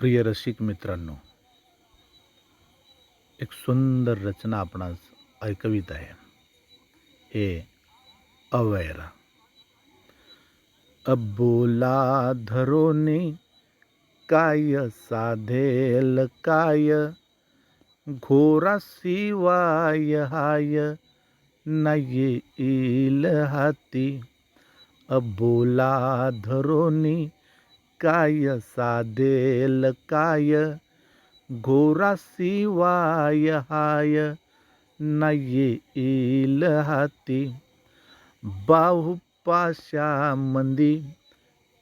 प्रिय रसिक मित्रांनो एक सुंदर रचना आपणास ऐकवीत आहे. हे अवैर अबोला धरोने काय साधेल काय? घोरा शिवाय हाय नाही येईल हाती. अबोला धरोनी काय साधेल काय? घोरा शिवाय हाय नाही येईल हाती. बाहुपाशा मंदी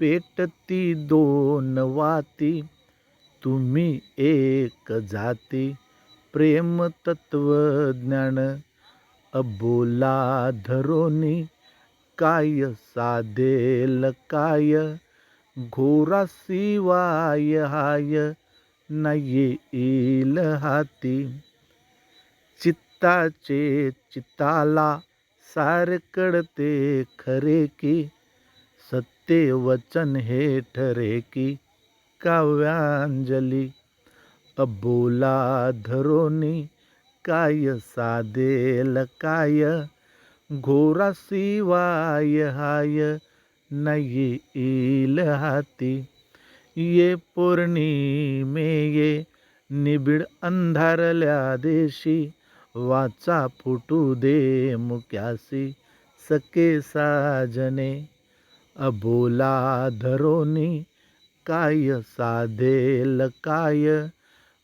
पेटती दोन वाती. तुम्ही एक जाती प्रेम तत्वज्ञान अबोला धरोनी. काय साधेल काय? घोरा शिवाय हाय नाही येईल हाती चित्ताचे चित्ताला सारकडते खरे की सत्य वचन हे ठरे की काव्यांजली अबोला धरोनी काय साधेल काय घोरा शिवाय हाय नाही येईल हाती ये पौर्णिमे ये निबिड अंधारल्या देशी। वाचा फुटू दे मुक्यासी सके साजने। अबोला धरोनी काय साधेल काय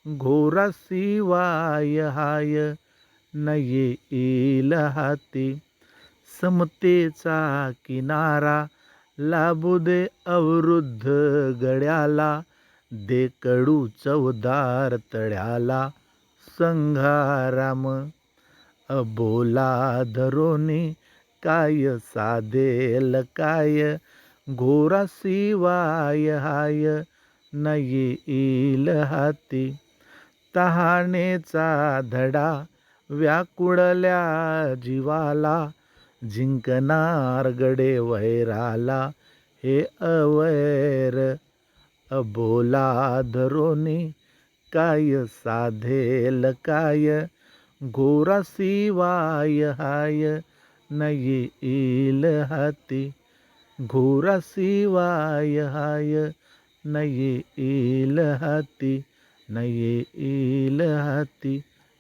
घोरा शिवाय हाय नये येईल हाती समतेचा किनारा लाभू दे अवरुद्ध गड्याला दे कडू चवदार तळ्याला संघाराम. अबोला धरोनी काय साधेल काय? घोरा शिवाय हाय नाही येईल हाती. तहानेचा धडा व्याकुळल्या जीवाला जिंकणार गडे वैराला हे अवैर. अबोला धरोनी काय साधेल काय? घोरा शिवाय हाय नाही येईल हाती. घोरा शिवाय हाय नाही येईल हाती. नाही येईल हाती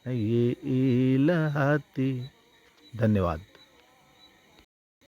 नाही येईल हाती. धन्यवाद.